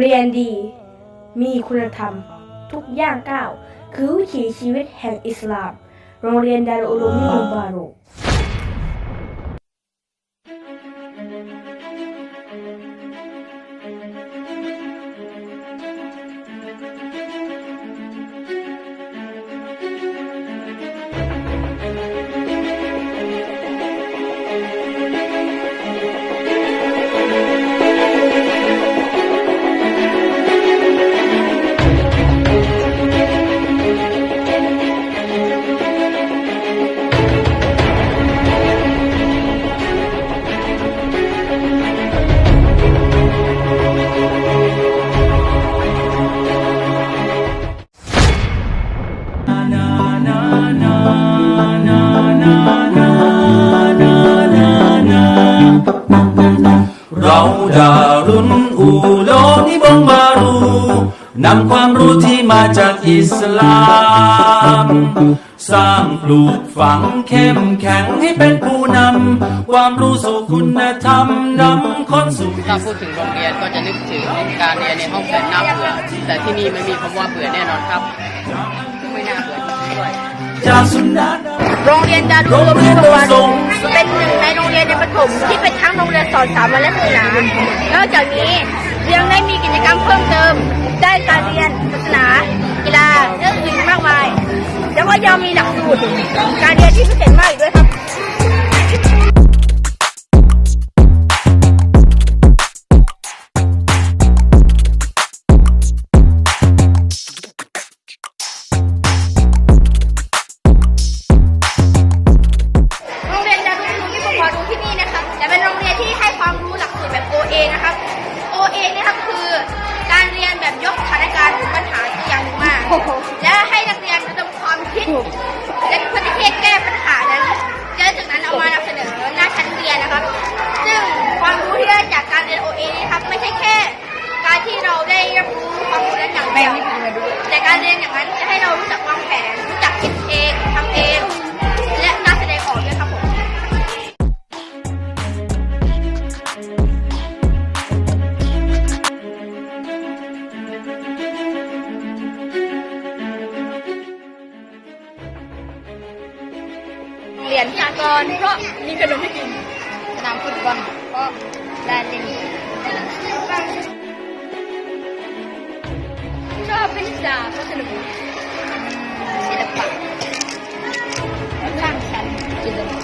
เรียนดี มีคุณธรรม ทุกย่างก้าว คือวิถีชีวิตแห่งอิสลาม โรงเรียนดารุลุมิมุบารุ เราดารุนอูโลนิบงบารูนำความรู้ที่มาจากอิสลาม สร้างปลูกฝังเข้มแข็งให้เป็นผู้นำ ความรู้สู่คุณธรรมนำคนสู่ถ้าพูดถึงโรงเรียนก็จะนึกถึงการเรียนในห้องแสนน่าเบื่อแต่ที่นี่ไม่มีคำว่าเบื่อแน่นอนครับ ไม่น่าเบื่อด้วย จากสุนนะโรงเรียนดารุลมิโวารุเป็นหนึ่งในโรงเรียนในประถมที่เป็นทั้งโรงเรียนสอนสามัญและศาสนานอกจากนี้ยังได้มีกิจกรรมเพิ่มเติม ได้การเรียนศาสนากีฬาและอื่นๆมากมาย แล้วก็ยังมีหลักสูตรการเรียนที่พิเศษมาก เราได้รับรู้ความรู้นั้นอย่างเดียวแต่การเรียนอย่างนั้นจะให้เรารู้จักวางแผนรู้จักคิดเองทำเอง และการแสดงออกด้วยครับผมเรียนสากลเพราะมีขนมให้กินสนามฟุตบอลเพราะได้เล่น pinagda ako sa lubos. Sila pa. Ang sangsan. Pa.